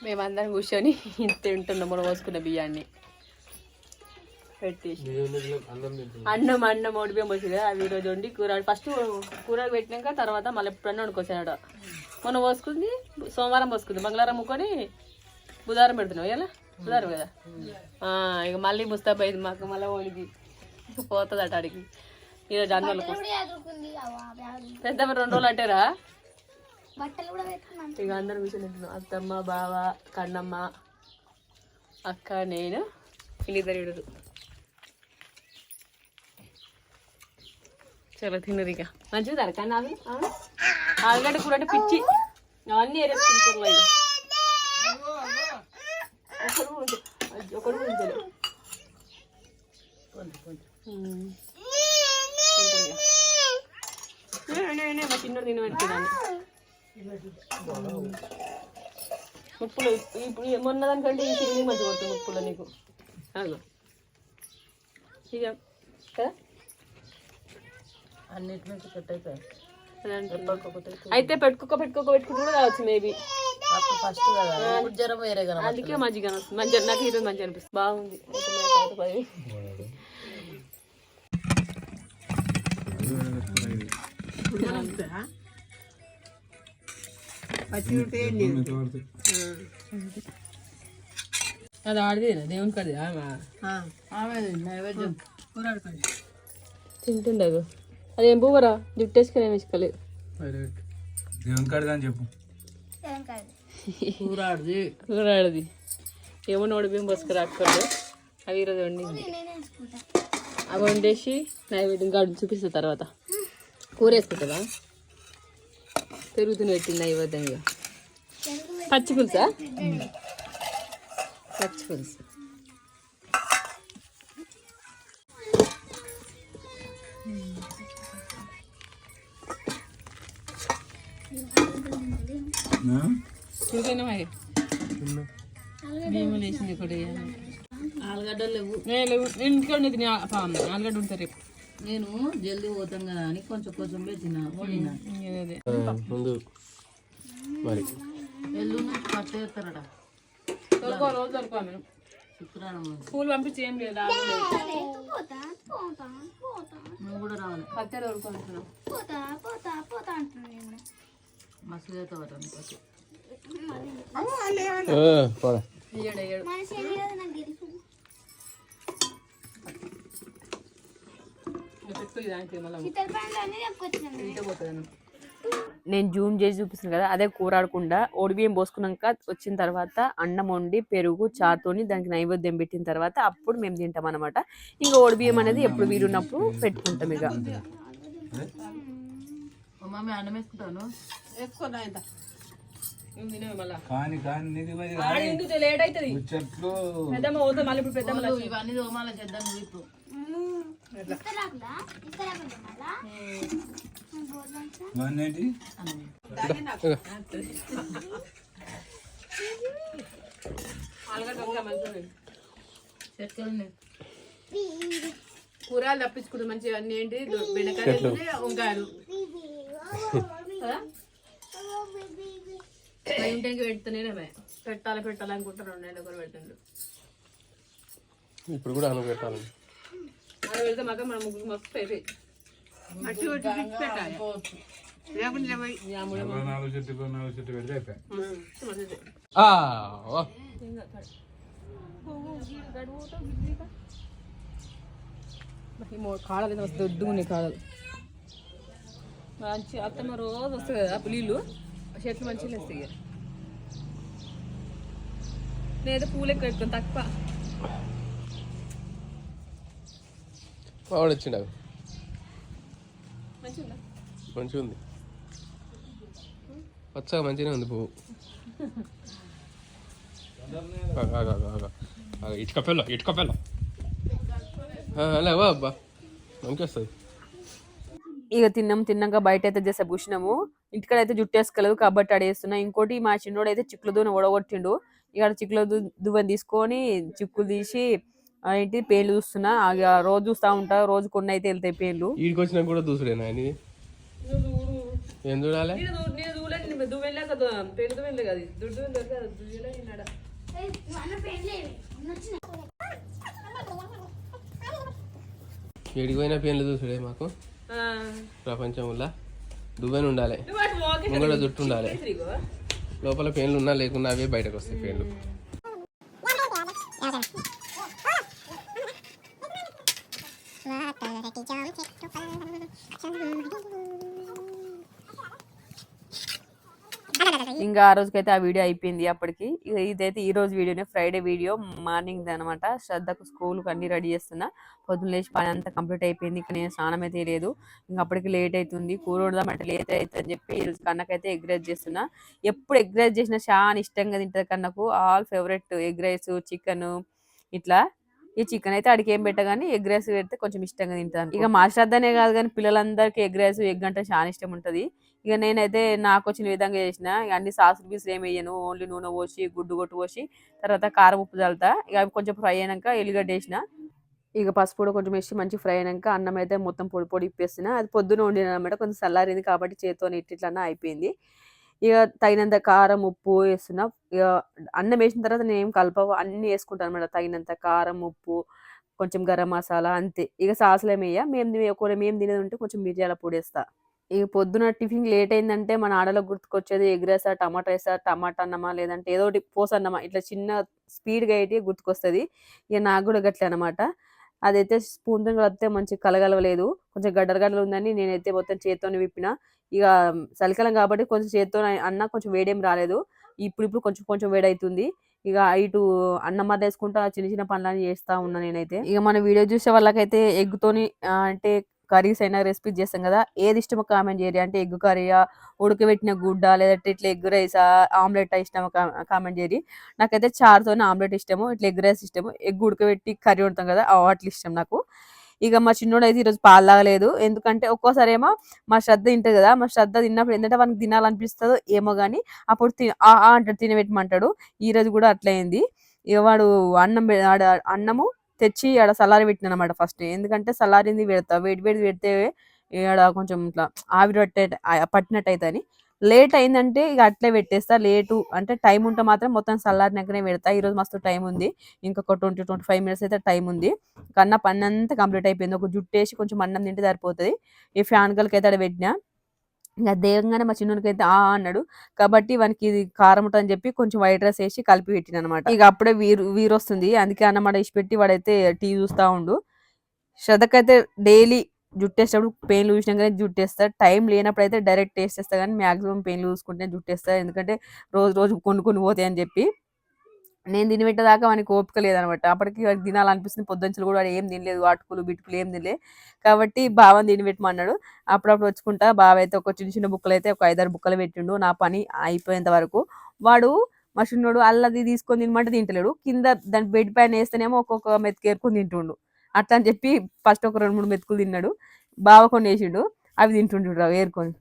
మేమందరం కూర్చొని తింటున్నాం మనం పోసుకున్న బియ్యాన్ని. పెట్టేసి. అన్నం అన్నం ఓడిపోయి వచ్చింది అవి ఈరోజు వండి కూర ఫస్ట్ కూర పెట్టినాక తర్వాత మళ్ళీ ఎప్పుడన్నా వండుకొచ్చాడు మొన్న పోసుకుంది సోమవారం పోసుకుంది. మంగళవారం ముక్కొని బుధవారం పెడుతున్నావు ఎలా బుధవారం కదా? ఆ, ఇక మళ్ళీ ముస్తాబ్ అయింది మాకు మళ్ళీ ఓడికి పోతుంది అట అడిగి ఈరోజు అన్నోళ్ళకి. పెద్దమ్మ రెండు రోజులు అంటారా? బట్టలు కూడా పెట్టుకున్నాను ఇక అందరం కూర్చొని తింటున్నాం అత్తమ్మ బావ కన్నమ్మ అక్క నేను వీళ్ళిద్దరు చాలా తిన్నది ఇక మంచిది అరక నాది ఆలుగడ్డ కూర అంటే పిచ్చి అవన్నీ ఏరేసుకుని కూరలో ఇక. ఒకడు కూడా ఉంచు. అది ఒకడు కూడా ఉంచలే. ఉమ్. ఉంటుంది ఇక. నే, నే, నే, మా చిన్నోడు తిని పెడుతున్నాను ముప్పులు. ఇప్పుడు మొన్న దానికంటే ఈ తిరిగి మంచిగా కొడుతుంది ముప్పులు నీకు. ఇక. కదా? అన్నిటి నుంచి సెట్ అయిపోయాయి. అయితే పెట్టుకోక పెట్టుకోక పెట్టుకుంటూ కూడా కావచ్చు మేబీ. ఫస్ట్ జ్వరం వేరే కదా అందుకే మంచిగా వస్తుంది మంచిగా నాకు ఈరోజు మంచిగా అనిపిస్తుంది. బాగుంది. అయితే అది ఆడిది దేవుని కడిది ఆమె. నైవేద్యం. తింటుండదు అది. ఏం పువ్వరా జుట్టేసుకుని ఏమి ఇసుకోలేదు దేవుని కాడిది అని చెప్పు. కూరాడిది. ఏమో నోడి బియ్యం పోసుకురా అక్కడు అవి ఈరోజు వండింది. అవి వండేసి నైవేద్యం కాడు చూపిస్తా తర్వాత. కూర వేసుకుంటుందా పెరుగుతుని పెట్టింది నైవేద్యం ఇక పచ్చి పులుసా? పచ్చి పులుసు. వేసింది ఒకటి ఆలుగడ్డలు లేవు. లేవు. ఆ- పాపం. ఆలుగడ్డ ఉంటారు రేపు. నేను జల్దీ పోతాం కదా అని కొంచెం కొంచెం పెట్టిన వండిన. అదే. ముందు మరి. ఎల్లు నుంచి పట్టేస్తారట తొలుకో రోజు తొలుకో మేము శుక్రవారం నుంచి. స్కూల్ పంపించి ఏం లేదు నువ్వు కూడా రావాలి. పోతా పోతా పోతా అంటున్నాను నీకు నేను జూమ్ చేసి చూపిస్తాను కదా అదే కూరాడకుండా బియ్యం పోసుకున్నాక వచ్చిన తర్వాత అన్నం వండి పెరుగు చాతోని దానికి నైవేద్యం పెట్టిన తర్వాత అప్పుడు మేము తింటాం అనమాట ఇంకా బియ్యం అనేది ఎప్పుడు వీలున్నప్పుడు పెట్టుకుంటాం ఇక. ఓ మమ్మీ అన్నం వేసుకుంటాను. కానీ కానీ నీది మరి కాదు. లేట్ అవుతుంది. ముచ్చట్లు పెద్దమ్మ పోతే మళ్ళీ ఇప్పుడు పెద్దమ్మ ఇవన్నీ దోమాల చేద్దాం ఇప్పుడు. కూరలు తప్పించుకుంటాం మంచిగా అన్ని ఏంటి? బెండకాయలు వంకాయలు. ఇంటికి పెడుతూనే పెట్టాలి పెట్టాలి అనుకుంటారు రెండు నెలలు కూడా పెడుతుండ్రు ఇప్పుడు కూడా అను పెట్టాలి. అది పెడితే మాకు మన ముగ్గురు మస్తు అయిపోయి. నలభై నాలుగు చెట్టు ఇరవై నాలుగు చెట్టు పెడితే అయిపోయాయి కాడలు అయితే మస్తు దొడ్డుగా ఉన్నాయి కాడలు. మంచి అత్తమ్మ రోజు వస్తుంది కదా పులీలు చెట్లు మంచిగా వస్తాయి ఇక. నేనైతే పూలు ఎక్కువ ఎక్కువ తక్కువ. మావాడు వచ్చిండు మంచిగా ఉంది పచ్చగా మంచిగానే ఉంది పువ్వు. ఆగు, ఆగు, ఆగు, ఆగు. ఆగు, ఇటుక పిల్ల ఇటుక పిల్ల లేవా అబ్బా. మంచి వస్తుంది ఇక తిన్నాం తిన్నాక బయట అయితే చేసే పూసినాము ఇంటికాడ అయితే జుట్టు వేసుకోలేదు కాబట్టి ఆడేస్తున్నా ఇంకోటి మా చిన్నోడు అయితే చిక్కులు దువ్వని ఓడగొట్టిండు. ఇక్కడ చిక్కుల దు- దువ్వని తీసుకొని చిక్కులు తీసి ఏంటి పేర్లు చూస్తున్నా? ఆ రోజు చూస్తా ఉంటా రోజు కొన్ని అయితే వెళ్తాయి పేర్లు. వీడికి వచ్చినా కూడా దూసుడేనా ఏం చూడాలి? ఏడికి పోయిన పేర్లు చూసుడే మాకు? ప్రపంచంలో? దువ్వెన ఉండాలి. ముంగడ జుట్టు ఉండాలి. లోపల పేర్లు ఉన్నా లేకున్నా అవే బయటకు వస్తాయి పేర్లు ఇంకా ఆ రోజుకైతే ఆ వీడియో అయిపోయింది అప్పటికి. ఇదైతే ఈ రోజు వీడియోనే ఫ్రైడే వీడియో మార్నింగ్ అనమాట శ్రద్ధకు స్కూల్ అన్ని రెడీ చేస్తున్నా. పొద్దున్న లేచి పని అంతా కంప్లీట్ అయిపోయింది. ఇంకా నేను స్నానం అయితే లేదు. ఇంకా అప్పటికి లేట్ అవుతుంది కూర వండదామంటే లేట్ అవుతుంది అని చెప్పి ఈరోజు కన్నకైతే ఎగ్ రైస్ చేస్తున్నా. ఎప్పుడు ఎగ్ రైస్ చేసినా చాలా ఇష్టంగా తింటది కన్నకు. All favourite egg rice chicken ఇట్లా ఈ చికెన్ అయితే అడిగి ఏం పెట్టగాని ఎగ్ రైస్ పెడితే కొంచెం ఇష్టంగా తింటాను. ఇక మా శ్రద్ధనే కాదు కానీ పిల్లలందరికీ ఎగ్ రైస్ ఎగ్ అంటే చాలా ఇష్టం ఉంటది. ఇక నేనైతే నాకు వచ్చిన విధంగా చేసిన ఇక అన్ని సాసులు పీసులు ఏమి వేయను ఓన్లీ నూనె పోసి గుడ్డు కొట్టు పోసి తర్వాత కారం ఉప్పు చల్లుతా ఇక అవి కొంచెం ఫ్రై అయినాక ఎల్లిగడ్డ వేసిన. ఇక పసుపు కూడా కొంచెం వేసి మంచి ఫ్రై అయినాక అన్నం అయితే మొత్తం పొడి పొడి ఇప్పేస్తున్నా అది పొద్దున వండిన అనమాట కొంచెం చల్లారింది కాబట్టి చేతితో ఇట్లన్నా అయిపోయింది. ఇక తగినంత కారం ఉప్పు వేస్తున్నా. ఇక అన్నం వేసిన తర్వాత నేను ఏం కలప అన్ని వేసుకుంటాను అనమాట తగినంత కారం ఉప్పు కొంచెం గరం మసాలా అంతే. ఇక సాసులు మేము తినే- ఒకవేళ మేము తినేది ఉంటే కొంచెం మిరియాల పొడి వేస్తా. ఇక పొద్దున టిఫిన్ లేట్ అయిందంటే మన ఆడలకు గుర్తుకొచ్చేది ఎగ్ రైసా టమాటా రైసా టమాటా అన్నమా లేదంటే ఏదో ఒకటి పోస్ అన్నమా ఇట్లా చిన్న స్పీడ్గా అయితే గుర్తుకొస్తుంది. ఇక నాకు కూడా గట్లే అనమాట అదైతే స్పూన్తో కలిపితే మంచి కలగలవలేదు. కొంచెం గడ్డలు గడ్డలు ఉందని నేనైతే మొత్తం చేత్తోనే విప్పిన. ఇక చలికాలం కాబట్టి కొంచెం చేత్తో అన్న కొంచెం వేడేం రాలేదు. ఇప్పుడు ఇప్పుడు కొంచెం కొంచెం వేడవుతుంది ఇక ఇటు అన్నం మధ్య వేసుకుంటా చిన్న చిన్న పనులని చేస్తా ఉన్నా నేనైతే. ఇక మన వీడియో చూసే వాళ్ళకైతే ఎగ్తోని అంటే కర్రీస్ అయినా రెసిపీస్ చేస్తాం కదా. ఏది ఇష్టమో కామెంట్ చేయరు అంటే ఎగ్ కర్రీయా ఉడకబెట్టిన గుడ్డ లేదంటే ఇట్లా ఎగ్ రైసా ఆమ్లెట్ ఇష్టమో కామెంట్ చేయరు నాకైతే చారుతోనే ఆమ్లెట్ ఇష్టము ఇట్లా ఎగ్ రైస్ ఇష్టము. ఎగ్ ఉడకబెట్టి కర్రీ వండుతాం కదా వాటి ఇష్టం నాకు. ఇక మా చిన్నోడు అయితే ఈరోజు పాలు తాగలేదు. ఎందుకంటే ఒక్కోసారి ఏమో మా శ్రద్ధ తింటది కదా మా శ్రద్ధ తిన్నప్పుడు ఏంటంటే వానికి తినాలనిపిస్తుందో ఏమో కానీ అప్పుడు తి ఆ అంటాడు తినబెట్టమంటాడు. ఈరోజు కూడా అట్లయింది. ఇక వాడు అన్నం అన్నము తెచ్చి ఆడ సలారి పెట్టిన అనమాట ఫస్ట్. ఎందుకంటే సలారింది పెడతా వేడి వేడి పెడితే ఆడ కొంచెం ఇట్లా ఆవిరి పట్టే ఆ- పట్టినట్టు అవుతుంది లేట్ అయిందంటే ఇక అట్లే పెట్టేస్తా. లేటు అంటే టైం ఉంటే మాత్రం మొత్తం చల్లారినాకనే పెడతా. ఈరోజు మస్తు టైం ఉంది. ఇంకొక ట్వంటీ ట్వంటీ ఫైవ్ మినిట్స్ అయితే టైం ఉంది. కన్నా పని అంతా కంప్లీట్ అయిపోయింది. ఒక జుట్టు వేసి కొంచెం అన్నం తింటే సరిపోతుంది. ఈ ఫ్యాన్ గల్కి అయితే ఆడ పెట్టినా. ఇంకా దేవంగానే మా చిన్నకి అయితే ఆ అన్నాడు. కాబట్టి వానికి ఇది కారం ఉంటుంది అని చెప్పి కొంచెం వైట్ రైస్ వేసి కలిపి పెట్టిన అనమాట ఇక అప్పుడే వీరు వీరు వస్తుంది అందుకే అన్నమాట ఇచ్చి పెట్టి వాడైతే టీ చూస్తూ ఉండు. శ్రద్ధకైతే డైలీ జుట్టేసేటప్పుడు పెయిన్లు చూసినాకనే జుట్టు జుట్టేస్తా. టైం లేనప్పుడు అయితే డైరెక్ట్ టేస్ట్ చేస్తా. కానీ మాక్సిమం పెయిన్లు చూసుకుంటే జుట్టేస్తా. ఎందుకంటే రోజు రోజు కొన్ని కొన్ని పోతాయి అని చెప్పి. నేను తిని పెట్టేదాకా వానికి ఓపిక లేదనమాట. అప్పటికి వాడికి తినాలనిపిస్తుంది. పొద్దుంచులు కూడా వాడు ఏం తినలేదు. అటుకులు బిటుకులు ఏం తినలే. కాబట్టి బావని తిని పెట్టమన్నాడు అప్పుడప్పుడు వచ్చుకుంటా. బావ అయితే ఒక చిన్న చిన్న బుక్కలు అయితే ఒక ఐదారు బుక్కలు పెట్టిండు. నా పని అయిపోయేంత వరకు. వాడు మా చిన్నోడు అల్లది తీసుకొని తినమంటే తింటలేడు. కింద దాని బెడ్ పైన వేస్తేనేమో ఒక్కొక్క మెతుకేరుకొని తింటుండు. అట్లా అని చెప్పి ఫస్ట్ ఒక రెండు మూడు మెతుకులు తిన్నాడు. బావ కొన్ని వేసిండు. అవి తింటుండు ఏరుకొని.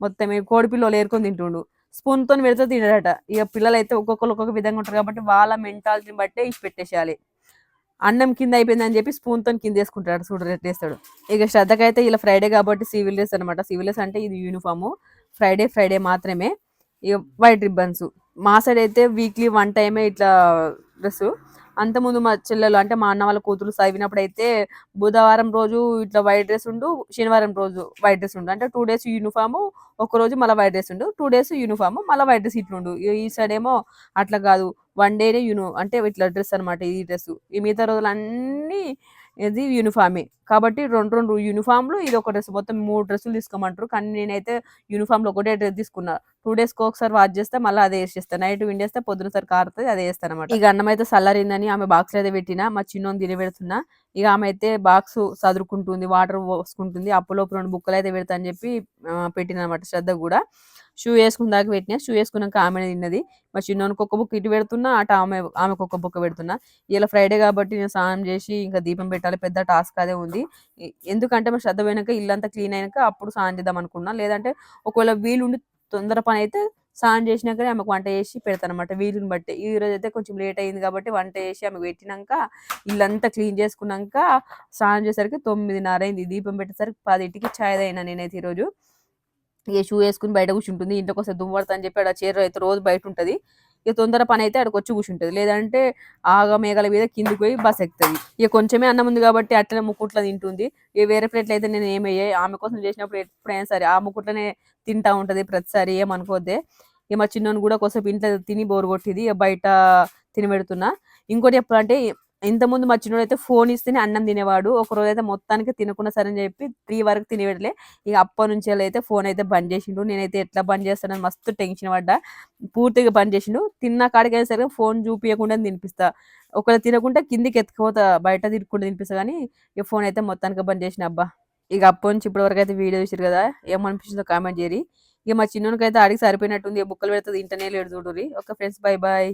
మొత్తం కోడిపిల్లలు ఏరుకొని తింటుండు. స్పూన్తో పెడితే తినడట. ఇక పిల్లలు అయితే ఒక్కొక్కరు ఒక్కొక్క విధంగా ఉంటారు కాబట్టి వాళ్ళ మెంటాలిటీని బట్టే ఇచ్చి పెట్టేసేయాలి. అన్నం కింద అయిపోయిందని చెప్పి స్పూన్తో కింద వేసుకుంటాడు చూడు రెట్టేస్తాడు ఇక శ్రద్ధకైతే ఇలా ఫ్రైడే కాబట్టి సివిల్ డ్రెస్ అనమాట సివిల్ డ్రెస్ అంటే ఇది యూనిఫామ్. ఫ్రైడే ఫ్రైడే మాత్రమే. ఇక వైట్ రిబ్బన్స్. మా సైడ్ అయితే వీక్లీ వన్ టైమే ఇట్లా డ్రెస్ అంతకుముందు మా చెల్లెలు అంటే మా అన్న వాళ్ళ కూతురు చదివినప్పుడు అయితే బుధవారం రోజు ఇట్లా వైట్ డ్రెస్ ఉండు శనివారం రోజు వైట్ డ్రెస్ ఉండు. అంటే టూ డేస్ యూనిఫామ్ ఒక రోజు మళ్ళీ వైట్ డ్రెస్ ఉండు. టూ డేస్ యూనిఫామ్ మళ్ళీ వైట్ డ్రెస్ ఇట్లా ఉండు. ఈ- సైడ్ ఏమో అట్లా కాదు. వన్ డేనే యూని అంటే ఇట్లా డ్రెస్ అనమాట ఈ డ్రెస్. ఈ మిగతా రోజులన్నీ ఇది యూనిఫామే. కాబట్టి రెండు రెండు యూనిఫామ్లు ఇది ఒక డ్రెస్. మొత్తం మూడు డ్రెస్సులు తీసుకోమంటారు. కానీ నేనైతే యూనిఫామ్లో ఒకటే డ్రెస్ తీసుకున్నా. టూ డేస్కి ఒకసారి వాష్ చేస్తే మళ్ళీ అదే వేసేస్తాను నైట్ విండేస్తే పొద్దున సార్ కారుతుంది అదే వేస్తాను అనమాట ఇక అన్నం అయితే చల్లారిందని ఆమె బాక్స్ అయితే పెట్టిన మా చిన్నోని తిని పెడుతున్నా. ఇక ఆమె అయితే బాక్స్ చదురుకుంటుంది వాటర్ పోసుకుంటుంది అప్పులోపు రెండు బుక్కలు అయితే పెడతా అని చెప్పి పెట్టిన అనమాట శ్రద్ధ కూడా. షూ వేసుకున్న దాకా పెట్టినా షూ వేసుకున్నాక ఆమె తిన్నది. మా చిన్నోనికి ఒక బుక్ ఇటు పెడుతున్నా అటు ఆమె ఆమెకు ఒక బుక్ పెడుతున్నా. ఇలా ఫ్రైడే కాబట్టి నేను స్నానం చేసి ఇంకా దీపం పెట్టాలి పెద్ద టాస్క్ అదే ఉంది. ఎందుకంటే మా శ్రద్ధ పోయినాక ఇల్లంతా క్లీన్ అయినాక అప్పుడు స్నానం చేద్దాం అనుకున్నా. లేదంటే ఒకవేళ వీలుండి తొందర పని అయితే స్నానం చేసినాకనే ఆమెకు వంట చేసి పెడతాను అనమాట వీలుని బట్టి. ఈ రోజు అయితే కొంచెం లేట్ అయింది కాబట్టి వంట చేసి ఆమెకు పెట్టినాక ఇల్లంతా క్లీన్ చేసుకున్నాక స్నానం చేసరికి తొమ్మిదిన్నర అయింది. దీపం పెట్టేసరికి పదింటికి ఛాయ్ అయినా నేనైతే ఈరోజు ఏ షూ వేసుకుని బయట కూర్చుంటుంది. ఇంట్లోకి వస్తే దుమ్ము పడతా అని చెప్పి ఆ చీర అయితే రోజు బయట ఉంటుంది. ఇక తొందర పని అయితే అక్కడికి వచ్చి కూర్చుంటుంది. లేదంటే ఆగ మేఘాల మీద కిందికి పోయి బస్ ఎక్కుతుంది. ఇక కొంచెమే అన్నం ఉంది కాబట్టి అట్లనే ముక్కుట్లో తింటుంది. ఇక వేరే ప్లేట్లు అయితే నేను ఏమయ్యాయి ఆమె కోసం చేసినప్పుడు ఎప్పుడైనా సరే ఆ ముక్కుట్లనే తింటా ఉంటది ప్రతిసారి ఏమనుకోద్దే. ఇక మా చిన్నోని కూడా కొంచెం ఇంట్లో తిని బోరు కొట్టింది. ఇక బయట తినబెడుతున్నా ఇంకోటి చెప్పాలంటే ఇంతకుముందు మా చిన్నోడు అయితే ఫోన్ ఇస్తేనే అన్నం తినేవాడు. ఒక రోజు అయితే మొత్తానికి తినకుండా సరే అని చెప్పి త్రీ వరకు తినేవాడులే. ఇక అప్పటి నుంచి అయితే ఫోన్ అయితే బంద్ చేసిండు. నేనైతే ఎట్లా బంద్ చేస్తానని మస్తు టెన్షన్ పడ్డా. పూర్తిగా బంద్ చేసిండు. తిన్న కాడికైనా సరే ఫోన్ చూపించకుండా తినిపిస్తా. ఒకవేళ తినకుండా కిందికి ఎత్తుకుపోతా బయట తిరుక్కుంటూ తినిపిస్తా కానీ ఇక ఫోన్ అయితే మొత్తానికి బంద్ చేసిన అబ్బా. ఇక అప్పటి నుంచి ఇప్పటి వరకు అయితే వీడియో చూసారు కదా ఏమనిపించిందో కామెంట్ చేయరి ఇక మా చిన్నోనికైతే అడిగి ఆడికి సరిపోయినట్టుంది. బుక్కలు పెడుతుంది ఇంటనే లేడు చూడురి ఓకే ఫ్రెండ్స్ బై బాయ్